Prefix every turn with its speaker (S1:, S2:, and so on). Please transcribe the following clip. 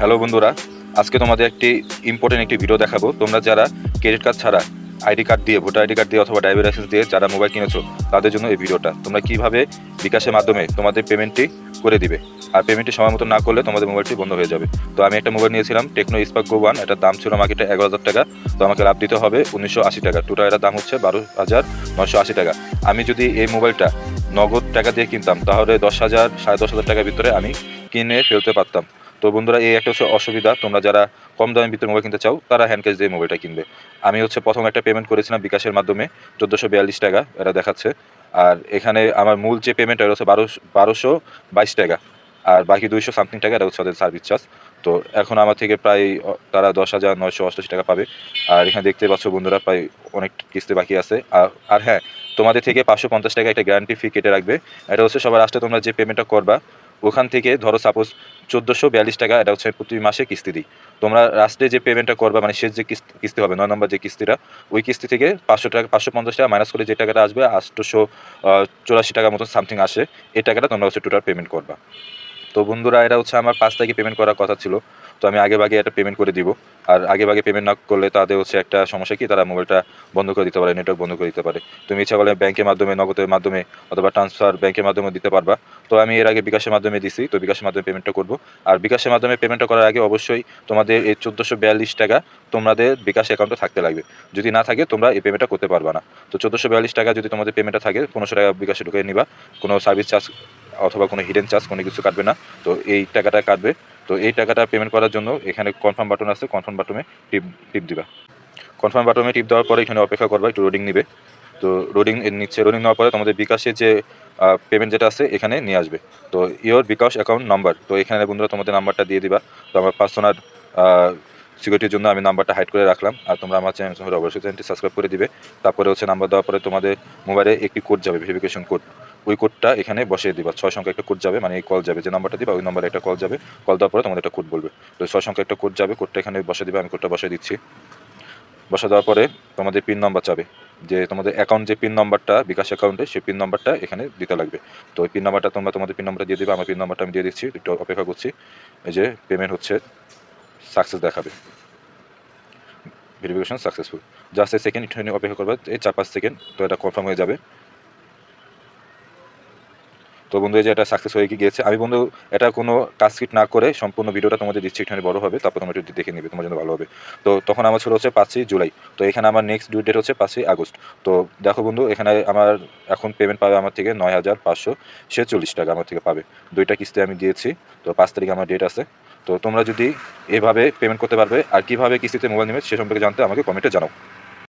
S1: Hello বন্ধুরা, আজকে তোমাদের একটি ইম্পর্টেন্ট একটি ভিডিও দেখাবো। তোমরা যারা ক্রেডিট কার্ড ছাড়া আইডি কার্ড দিয়ে ভোটার আইডি কার্ড দিয়ে অথবা ড্রাইভার লাইসেন্স দিয়ে যারা মোবাইল কিনেছো, তাদের জন্য এই ভিডিওটা তোমরা কীভাবে বিকাশের মাধ্যমে তোমাদের পেমেন্টটি করে দিবে? আর পেমেন্টটি সময় মতো না করলে তোমাদের মোবাইলটি বন্ধ হয়ে যাবে। তো আমি একটা মোবাইল নিয়েছিলাম টেকনো স্পার্ক গো ওয়ান এটার দাম ছিল মার্কেটে এগারো হাজার টাকা। তো আমাকে লাভ দিতে হবে উনিশশো আশি টাকা। টোটাল এটার দাম হচ্ছে বারো হাজার নশো আশি টাকা। আমি যদি এই মোবাইলটা নগদ টাকা দিয়ে কিনতাম, তাহলে দশ হাজার সাড়ে দশ হাজার টাকার ভিতরে আমি কিনে ফেলতে পারতাম। তো বন্ধুরা, এই একটা হচ্ছে অসুবিধা। তোমরা যারা কম দামের ভিতরে মোবাইল কিনতে চাও, তারা হ্যান্ড ক্যাশ দিয়ে মোবাইলটা কিনবে। আমি হচ্ছে প্রথম একটা পেমেন্ট করেছিলাম বিকাশের মাধ্যমে, চোদ্দোশো বিয়াল্লিশ টাকা, এটা দেখাচ্ছে। আর এখানে আমার মূল যে পেমেন্ট এটা হচ্ছে বারোশো বারোশো বাইশ টাকা। আর বাকি দুইশো সামথিং টাকা, এটা হচ্ছে সার্ভিস চার্জ তো এখন আমার থেকে প্রায় তারা দশ হাজার নয়শো অষ্টাশি টাকা পাবে। আর এখানে দেখতে পাচ্ছ বন্ধুরা, প্রায় অনেক কিস্তি বাকি আছে। আর আর হ্যাঁ তোমাদের থেকে পাঁচশো পঞ্চাশ টাকা একটা গ্যারান্টি ফি কেটে রাখবে। এটা হচ্ছে সবার লাস্টে তোমরা যে পেমেন্টটা করবা ওখান থেকে ধরো সাপোজ চোদ্দোশো বিয়াল্লিশ টাকা, এটা হচ্ছে প্রতি মাসে কিস্তি দিই। তোমরা লাস্টে যে পেমেন্টটা করবা মানে শেষ যে কিস্তি কিস্তি হবে, নয় নম্বর যে কিস্তিটা, ওই কিস্তি থেকে পাঁচশো টাকা, পাঁচশো পঞ্চাশ টাকা মাইনাস করে যে টাকাটা আসবে আটশোশো চুরাশি টাকার মতো সামথিং আসে, এই টাকাটা তোমরা হচ্ছে টোটাল পেমেন্ট করবা। তো বন্ধুরা, এটা হচ্ছে আমার পাঁচ তারিখে পেমেন্ট করার কথা ছিল। তো আমি আগে ভাগে এটা পেমেন্ট করে দিব। আর আগে ভাগে পেমেন্ট না করলে তাদের হচ্ছে একটা সমস্যা কি? তারা মোবাইলটা বন্ধ করে দিতে পারে নেটওয়ার্ক বন্ধ করে দিতে পারে। তুমি ইচ্ছা করলে ব্যাংকের মাধ্যমে, নগদের মাধ্যমে অথবা ট্রান্সফার ব্যাংকের মাধ্যমে দিতে পারবা। তো আমি এর আগে বিকাশের মাধ্যমে দিছি, তো বিকাশের মাধ্যমে পেমেন্টটা করব। আর বিকাশের মাধ্যমে পেমেন্টটা করার আগে অবশ্যই তোমাদের এই চোদ্দোশো বিয়াল্লিশ টাকা তোমাদের বিকাশ অ্যাকাউন্টে থাকতে লাগবে। যদি না থাকে, তোমরা এই পেমেন্টটা করতে পারবা না। তো চোদ্দোশো বিয়াল্লিশ টাকা যদি তোমাদের পেমেন্টটা থাকে, পনেরোশো টাকা বিকাশে ঢুকে নিবা। কোনো সার্ভিস চার্জ অথবা কোনো হিডেন চার্জ কোনো কিছু কাটবে না। তো এই টাকাটা কাটবে। তো এই টাকাটা পেমেন্ট করার জন্য এখানে কনফার্ম বাটন আছে কনফার্ম বাটনে টিপ টিপ দিবা। কনফার্ম বাটনে টিপ দেওয়ার পরে এখানে অপেক্ষা করবা, একটু রোডিং নিবে। তো রোডিং নিচ্ছে রোডিং নেওয়ার পরে তোমাদের বিকাশের যে পেমেন্ট যেটা আছে, এখানে নিয়ে আসবে। তো ইওর বিকাশ অ্যাকাউন্ট নাম্বার তো এখানে বন্ধুরা তোমাদের নাম্বারটা দিয়ে দিবা। তো আমার পার্সোনাল সিকিউরিটির জন্য আমি নাম্বারটা হাইড করে রাখলাম। আর তোমরা আমার চ্যানেল অবশ্যই চ্যানেলটি সাবস্ক্রাইব করে দিবে। তারপরে হচ্ছে নাম্বার দেওয়ার পরে তোমাদের মোবাইলে একটি কোড যাবে ভেরিফিকেশন কোড ওই কোডটা এখানে বসিয়ে দিবা। ছয় সংখ্যা একটা কোড যাবে মানে এই কল যাবে। যে নাম্বারটা দিবা, ওই নাম্বারে একটা কল যাবে। কল দেওয়ার পরে তোমাদের একটা কোড বলবে। তো ছয় সংখ্যা একটা কোড যাবে কোডটা এখানে বসে দিবে, আমি কোডটা বসিয়ে দিচ্ছি। বসে দেওয়ার পরে তোমাদের পিন নাম্বার চাবে। যে তোমাদের অ্যাকাউন্ট যে পিন নাম্বারটা বিকাশ অ্যাকাউন্টে সেই পিন নাম্বারটা এখানে দিতে লাগবে। তো ওই পিন নাম্বারটা তোমরা তোমাদের পিন নাম্বারটা দিয়ে দিবে, আমার পিন নাম্বারটা আমি দিয়ে দিচ্ছি। একটু অপেক্ষা করছি। এই যে পেমেন্ট হচ্ছে সাকসেস দেখাবে। ভেরিফিকেশন সাকসেসফুল জাস্ট এই সেকেন্ড অপেক্ষা করবে, এই চার পাঁচ সেকেন্ড তো এটা কনফার্ম হয়ে যাবে। তো বন্ধু, এই যে এটা সাকসেস হয়ে গিয়েছে? আমি বন্ধু, এটা কোনো কাজ কিট না করে সম্পূর্ণ ভিডিওটা তোমাদের দিচ্ছি একটুখানি বড় হবে, তারপর তোমরা একটু দেখে নিবে, তোমার জন্য ভালো হবে। তো তখন আমার ছিল হচ্ছে পাঁচই জুলাই, তো এখানে আমার নেক্সট ডিউ ডেট হচ্ছে পাঁচই আগস্ট। তো দেখো বন্ধু, এখানে আমার এখন পেমেন্ট পাবে আমার থেকে নয় হাজার পাঁচশো ছেচল্লিশ টাকা আমার থেকে পাবে। দুইটা কিস্তি আমি দিয়েছি, তো পাঁচ তারিখে আমার ডেট আছে। তো তোমরা যদি এভাবে পেমেন্ট করতে পারবে, আর কীভাবে কিস্তিতে মোবাইল নেবে, সে সম্পর্কে জানতে আমাকে কমেন্টে জানাও।